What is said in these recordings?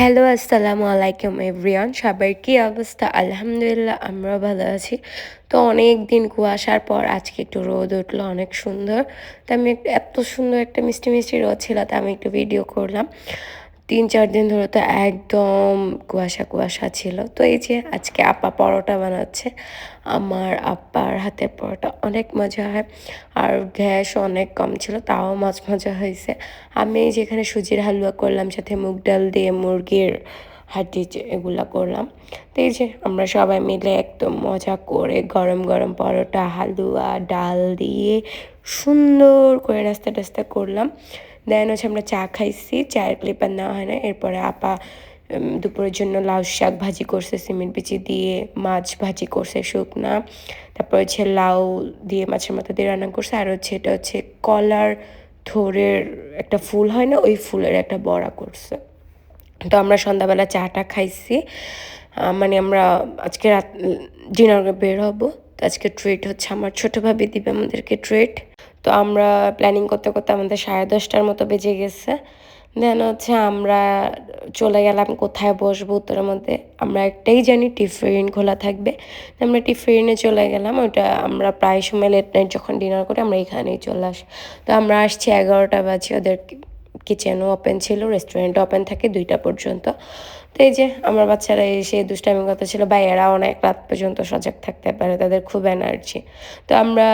Hello, আসসালামু আলাইকুম everyone. সবার কি অবস্থা? আলহামদুলিল্লাহ আমরা ভালো আছি। তো অনেক দিন কুয়াশার পর আজকে একটু রোদ উঠল, অনেক সুন্দর। তা আমি এত সুন্দর একটা মিষ্টি মিষ্টি রোদ ছিল, তা আমি একটু ভিডিও করলাম। তিন চার দিন ধরে তো একদম কুয়াশা কুয়াশা ছিল। তো এই যে আজকে আপা পরোটা বানাচ্ছে, আমার আপ্পার হাতের পরোটা অনেক মজা হয় আর গ্যাস অনেক কম ছিল, তাও মাছ মজা হয়েছে। আমি যেখানে সুজির হালুয়া করলাম, সাথে মুগ ডাল দিয়ে মুরগির হাড্ডি এগুলা করলাম। তো এই যে আমরা সবাই মিলে একদম মজা করে গরম গরম পরোটা, হালুয়া, ডাল দিয়ে সুন্দর করে রাস্তা টাস্তা করলাম। দেন হচ্ছে আমরা চা খাইছি, চায়ের ক্লিপার নেওয়া হয় না এরপরে আপা দুপুরের জন্য লাউ শাক ভাজি করছে, সিমেন্ট বিচি দিয়ে মাছ ভাজি করছে, শুকনা। তারপর হচ্ছে লাউ দিয়ে মাছের মাথা দিয়ে রান্না করছে। আর হচ্ছে এটা হচ্ছে কলার থোরের একটা ফুল হয় না, ওই ফুলের একটা বড়া করছে। তো আমরা সন্ধ্যাবেলা চাটা খাইছি। মানে আমরা আজকে রাত ডিনার বের হব। তো আজকে ট্রিট হচ্ছে আমার ছোটো ভাবি দিবে আমাদেরকে ট্রিট তো আমরা প্ল্যানিং করতে করতে আমাদের সাড়ে দশটার মতো বেজে গেছে। দেন হচ্ছে আমরা চলে গেলাম কোথায় বসবো উত্তরের মধ্যে। আমরা একটাই জানি টিফিন খোলা থাকবে। আমরা টিফিনে চলে গেলাম ওটা আমরা প্রায় সময় লেট নাইট যখন ডিনার করি, আমরা এখানেই চলে আসি। তো আমরা আসছি এগারোটা বাজে, ওদের কিচেনও ওপেন ছিল রেস্টুরেন্ট ওপেন থাকে দুইটা পর্যন্ত। তো এই যে আমার বাচ্চারা এসে দুষ্টামি কথা ছিল ভাইয়েরা অনেক রাত পর্যন্ত সজাগ থাকতে পারে, তাদের খুব এনার্জি তো আমরা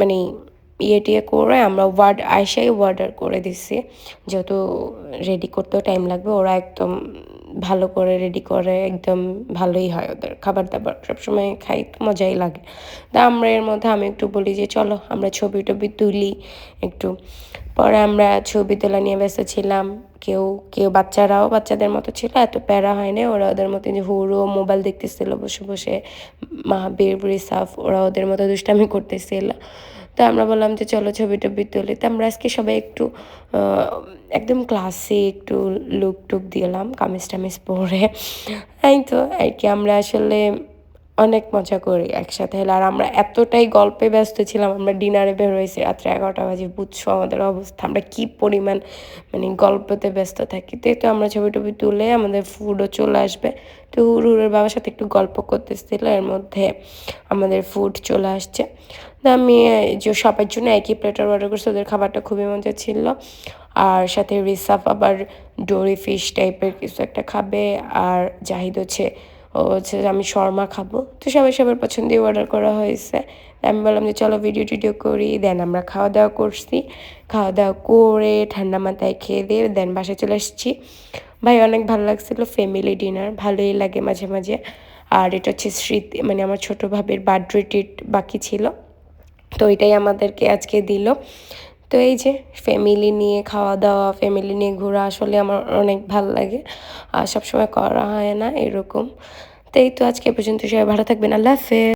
মানে ইয়ে টিয়ে করে আমরা ওয়ার্ড আয়সাই ওয়ার্ডার করে দিচ্ছি যেহেতু রেডি করতেও টাইম লাগবে, ওরা একদম ভালো করে রেডি করে, একদম ভালোই হয় ওদের খাবার দাবার সবসময় খাই, তো মজাই লাগে। তা আমরা এর মধ্যে আমি একটু বলি যে, চলো আমরা ছবি টবি তুলি একটু। পরে আমরা ছবি তোলা নিয়ে ব্যস্ত ছিলাম। কেউ কেউ বাচ্চারাও বাচ্চাদের মতো ছিল, এত প্যারা হয় না ওরা ওদের মতো যে হুড়ো মোবাইল দেখতেছিল বসে বসে, মা মাহাবীর সাফ, ওরা ওদের মতো দুষ্টামি করতেছিল। তো আমরা বললাম যে চলো ছবি টবি তুলি। তো আমরা আজকে সবাই একটু একদম ক্লাসে একটু লুক টুক দিলাম কামিজ টামিজ পরে। এই তো, আর কি আমরা আসলে অনেক মজা করি একসাথে হলে। আর আমরা এতটাই গল্পে ব্যস্ত ছিলাম, আমরা ডিনারে বের হয়েছি রাত্রে এগারোটা বাজে, বুঝছ আমাদের অবস্থা, আমরা কি পরিমাণ মানে গল্পতে ব্যস্ত থাকি। তো তো আমরা ছবি টবি তুলে আমাদের ফুডও চলে আসবে। তো হুর হুরের বাবার সাথে একটু গল্প করতেছিল, এর মধ্যে আমাদের ফুড চলে আসছে। আমি সবার জন্য একই প্লেটার অর্ডার করছি, ওদের খাবারটা খুবই মজা ছিল। আর সাথে রিসাফ আবার ডোরি ফিশ টাইপের কিছু একটা খাবে। আর জাহিদ হচ্ছে, ও হচ্ছে আমি শর্মা খাব। তো সবাই সবার পছন্দই অর্ডার করা হয়েছে। আমি বললাম যে, চলো ভিডিও টিডিও করি দেন আমরা খাওয়া দাওয়া করছি। খাওয়া দাওয়া করে ঠান্ডা মাথায় খেয়ে দিয়ে দেন বাসায় চলে এসেছি ভাই, অনেক ভালো লাগছিল ফ্যামিলি ডিনার ভালোই লাগে মাঝে মাঝে। আর এটা হচ্ছে স্মৃতি মানে আমার ছোটো ভাবির বার্থডে ট্রিট বাকি ছিল। তো এটাই আমাদেরকে আজকে দিল। তো এই যে ফ্যামিলি নিয়ে খাওয়া দাওয়া ফ্যামিলি নিয়ে ঘোরা আসলে আমার অনেক ভালো লাগে। আর সবসময় করা হয় না এরকম। তো এই তো আজকে পর্যন্ত সবাই ভালো থাকবেন, আল্লাহ হাফেজ।